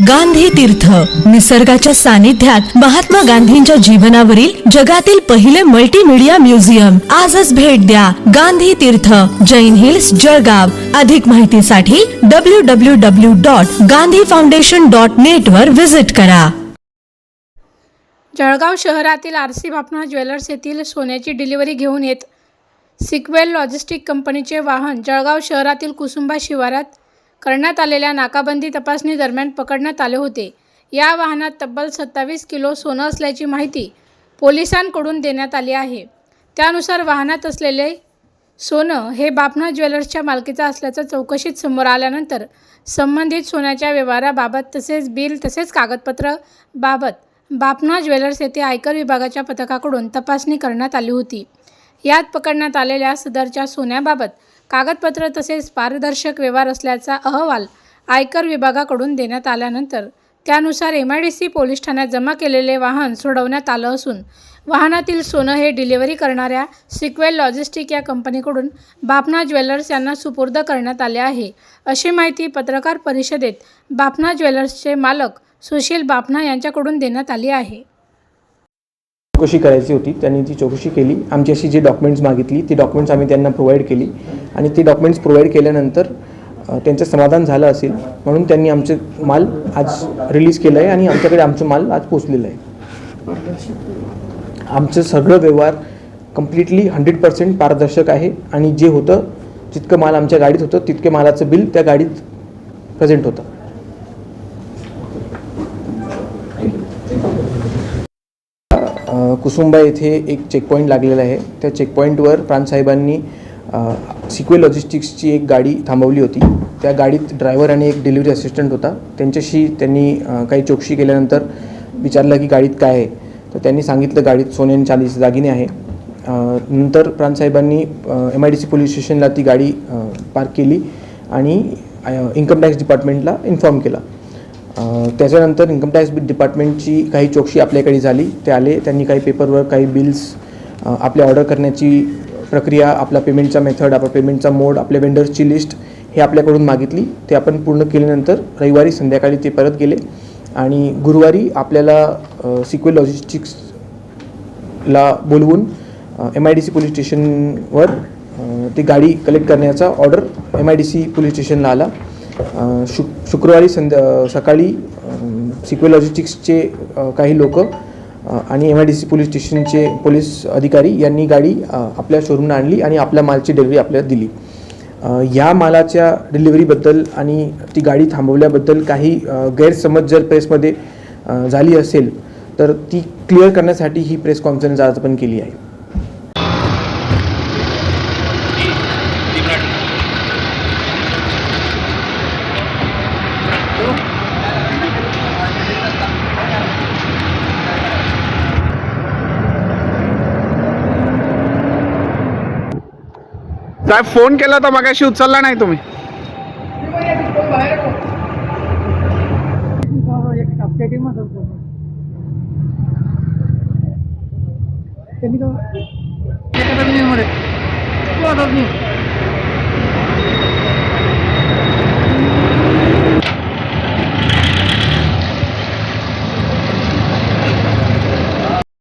गांधी तीर्थ. निसर्गाच्या सानिध्यात महात्मा गांधींच्या जीवनावरील जगातील पहिले मल्टीमीडिया म्युझियम आजच भेट द्या. गांधी तीर्थ जैन हिल्स जळगाव. अधिक माहितीसाठी W W W dot Gandhi foundation dot net वर व्हिजिट करा. जळगाव शहरातील आर सी भापना ज्वेलर्स येथील सोन्याची डिलिव्हरी घेऊन येत. सिक्वेल लॉजिस्टिक कंपनीचे वाहन जळगाव शहरातील कुसुंबा शिवारात करण्यात आलेल्या नाकाबंदी तपासणी दरम्यान पकडण्यात आले होते. या वाहनात तब्बल सत्तावीस किलो सोनं असल्याची माहिती पोलिसांकडून देण्यात आली आहे. त्यानुसार वाहनात असलेले सोनं हे बापना ज्वेलर्सच्या मालकीचं असल्याचं चौकशीत समोर आल्यानंतर संबंधित सोन्याच्या व्यवहाराबाबत तसेच बिल तसेच कागदपत्र बाबत बापना ज्वेलर्स येथे आयकर विभागाच्या पथकाकडून तपासणी करण्यात आली होती. यात पकडण्यात आलेल्या सदरच्या सोन्याबाबत कागदपत्र तसेच पारदर्शक व्यवहार असल्याचा अहवाल आयकर विभागाकडून देण्यात आल्यानंतर त्यानुसार M I D C police ठाण्यात जमा केलेले वाहन सोडवण्यात आलं असून वाहनातील सोनं हे डिलिव्हरी करणाऱ्या सिक्वेल लॉजिस्टिक या कंपनीकडून बापना ज्वेलर्स यांना सुपूर्द करण्यात आले आहे. अशी माहिती पत्रकार परिषदेत बापना ज्वेलर्सचे मालक सुशील बापना यांच्याकडून देण्यात आली आहे. चौकशी करायची होती त्यांनी ती चौकशी केली. आमची अशी जी डॉक्युमेंट्स मागितली ती डॉक्युमेंट्स आम्ही त्यांना प्रोव्हाइड केली. आणि ती डॉक्युमेंट्स प्रोव्हाइड केल्यानंतर त्यांचं समाधान झालं असेल म्हणून त्यांनी आमचे माल आज रिलीज केलं आहे आणि आमच्याकडे आमचं माल आज पोचलेलं आहे. आमचं सगळं व्यवहार कम्प्लिटली हंड्रेड पर्सेंट पारदर्शक आहे आणि जे होतं जितकं माल आमच्या गाडीत होतं तितके मालाचं बिल त्या गाडीत प्रेझेंट होतं. कुसुंबा येथे एक चेकपॉईंट लागलेला आहे. त्या चेकपॉईंटवर प्राणसाहेबांनी सिक्वे लॉजिस्टिक्सची एक गाडी थांबवली होती. त्या गाडीत ड्रायव्हर आणि एक डिलिव्हरी असिस्टंट होता. त्यांच्याशी त्यांनी काही चौकशी केल्यानंतर विचारलं की गाडीत काय आहे? तर त्यांनी सांगितलं गाडीत सोने आणि चांदीचे दागिने आहे. नंतर प्राणसाहेबांनी M I D C police स्टेशनला ती गाडी पार्क केली आणि इन्कम टॅक्स डिपार्टमेंटला इन्फॉर्म केला. त्याच्यानंतर इन्कम टॅक्स डिपार्टमेंटची काही चौकशी आपल्याकडे झाली. ते आले त्यांनी काही पेपरवर काही बिल्स आपल्या ऑर्डर करण्याची प्रक्रिया आपला पेमेंटचा मेथड आपला पेमेंटचा मोड आपल्या वेंडर्सची लिस्ट हे आपल्याकडून मागितली. ते आपण पूर्ण केल्यानंतर रविवारी संध्याकाळी ते परत गेले. आणि गुरुवारी आपल्याला सिक्वेल लॉजिस्टिक्सला बोलवून M I D C police स्टेशनवर ती गाडी कलेक्ट करण्याचा order M I D C police स्टेशनला आला. शुक शुक्रवारी संध्या सकाळी सिक्वे लॉजिस्टिक्सचे काही लोक आणि M I D C police स्टेशनचे पोलीस अधिकारी यांनी गाडी आपल्या शोरूमला आणली आणि आपल्या मालची डिलिव्हरी आपल्याला दिली. या मालाच्या डिलिव्हरीबद्दल आणि ती गाडी थांबवल्याबद्दल काही गैरसमज जर प्रेसमध्ये झाली असेल तर ती क्लिअर करण्यासाठी ही प्रेस कॉन्फरन्स आज आपण केली आहे. साहेब फोन केला तर मगाशी उचलला नाही तुम्ही. त्यांनी